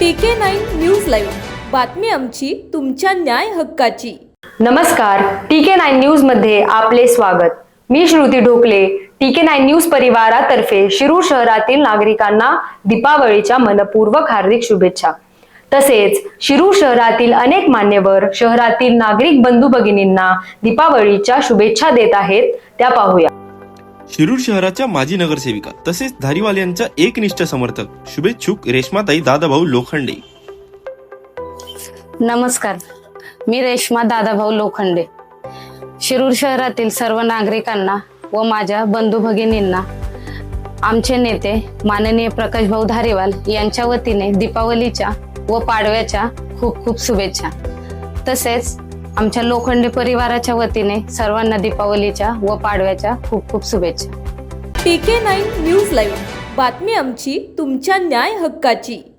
पीके nine news live बातमी आमची तुमच्या न्याय हक्काची. नमस्कार टीके नाईन न्यूजमध्ये आपले स्वागत. मी श्रुती ढोकले टीके नाईन न्यूज परिवारातर्फे शिरूर शहरातील नागरिकांना दीपावलीच्या मनपूर्वक हार्दिक शुभेच्छा. तसेच शिरूर शहरातील अनेक मान्यवर शहरातील नागरिक बंधू भगिनींना दीपावलीच्या शुभेच्छा देत आहेत त्या पाहूया. शिरूर शहराच्या माजी नगरसेविका तसेच धारीवाल्यांच्या एकनिष्ठ समर्थक शुभेच्छुक रेश्माताई दादाभाऊ लोखंडे. नमस्कार. मी रेश्मा दादाभाऊ लोखंडे. शिरूर शहरातील सर्व नागरिकांना व माझ्या बंधू भगिनींना आमचे नेते माननीय प्रकाशभाऊ धारेवाल यांच्या वतीने दीपावलीच्या व पाडव्याच्या खूप खूप शुभेच्छा. तसेच आमच्या लोखंडे परिवाराच्या वतीने सर्वांना दीपावलीच्या व पाडव्याच्या खूप खूप शुभेच्छा. P K nine news live. बातमी आमची तुमच्या न्याय हक्काची.